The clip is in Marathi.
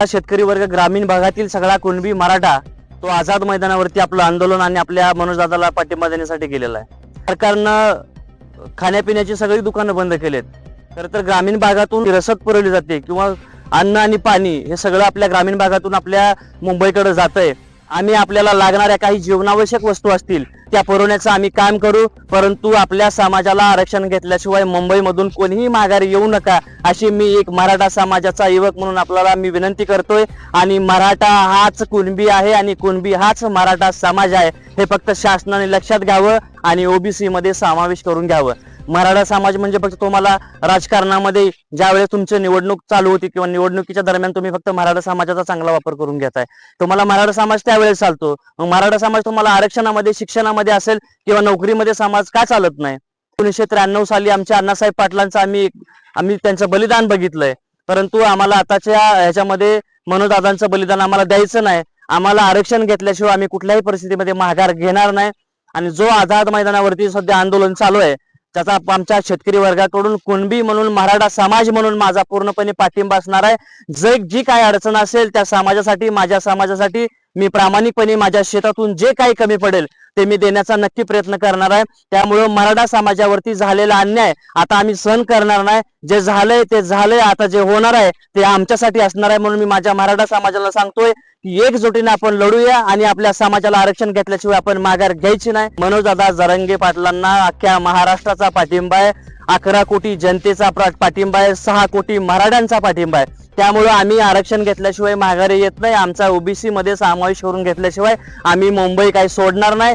हा शेतकरी वर्ग ग्रामीण भागातील सगळा कुणबी मराठा तो आझाद मैदानावरती आपलं आंदोलन आणि आपल्या मनोजदादाला पाठिंबा देण्यासाठी गेलेला आहे. सरकारनं खाण्यापिण्याची सगळी दुकानं बंद केलेत. खरं तर ग्रामीण भागातून रसद पुरवली जाते किंवा अन्न आणि पाणी हे सगळं आपल्या ग्रामीण भागातून आपल्या मुंबईकडे आहे आम्ही आपल्याला लागणाऱ्या काही जीवनावश्यक वस्तू असतील त्या पुरवण्याचं आम्ही काम करू परंतु आपल्या समाजाला आरक्षण घेतल्याशिवाय मुंबईमधून कोणीही माघारी येऊ नका अशी मी एक मराठा समाजाचा युवक म्हणून आपल्याला मी विनंती करतोय. आणि मराठा हाच कुणबी आहे आणि कुणबी हाच मराठा समाज आहे हे फक्त शासनाने लक्षात घ्यावं आणि ओबीसी मध्ये समावेश करून घ्यावं. मराठा समाज म्हणजे फक्त तुम्हाला राजकारणामध्ये ज्यावेळेस तुमची निवडणूक चालू होती किंवा निवडणुकीच्या दरम्यान तुम्ही फक्त मराठा समाजाचा चांगला वापर करून घेताय. तुम्हाला मराठा समाज त्यावेळेस चालतो. मग मराठा समाज तुम्हाला आरक्षणामध्ये शिक्षणामध्ये असेल किंवा नोकरीमध्ये समाज का चालत नाही? एकोणीसशे त्र्याण्णव साली आमच्या अण्णासाहेब पाटलांचं आम्ही आम्ही त्यांचं बलिदान बघितलंय. परंतु आम्हाला आताच्या ह्याच्यामध्ये मनोदादांचं बलिदान आम्हाला द्यायचं नाही. आम्हाला आरक्षण घेतल्याशिवाय आम्ही कुठल्याही परिस्थितीमध्ये माघार घेणार नाही. आणि जो आझाद मैदानावरती सध्या आंदोलन चालू आहे त्याचा आमच्या शेतकरी वर्गाकडून कुणबी म्हणून मराठा समाज म्हणून माझा पूर्णपणे पाठिंबा असणार आहे. जे जी काय अडचण असेल त्या समाजासाठी माझ्या समाजासाठी मी प्रामाणिकपणे माझ्या शेतातून जे काही कमी पडेल ते मी देण्याचा नक्की प्रयत्न करणार आहे. त्यामुळं मराठा समाजावरती झालेला अन्याय आता आम्ही सहन करणार नाही. जे झालंय ते झालंय. आता जे होणार आहे ते आमच्यासाठी असणार आहे म्हणून मी माझ्या मराठा समाजाला सांगतोय की एकजुटीने आपण लढूया आणि आपल्या समाजाला आरक्षण घेतल्याशिवाय आपण माघार घ्यायची नाही. मनोजदादा जरंगे पाटलांना अख्ख्या महाराष्ट्राचा पाठिंबा आहे. अकरा कोटी जनतेचा पाठिंबा आहे सहा कोटी मराठ्यांचा पाठिंबा आहे. त्यामुळं आम्ही आरक्षण घेतल्याशिवाय माघारी येत नाही. आमचा ओबीसी मध्ये समावेश करून घेतल्याशिवाय आम्ही मुंबई काही सोडणार नाही.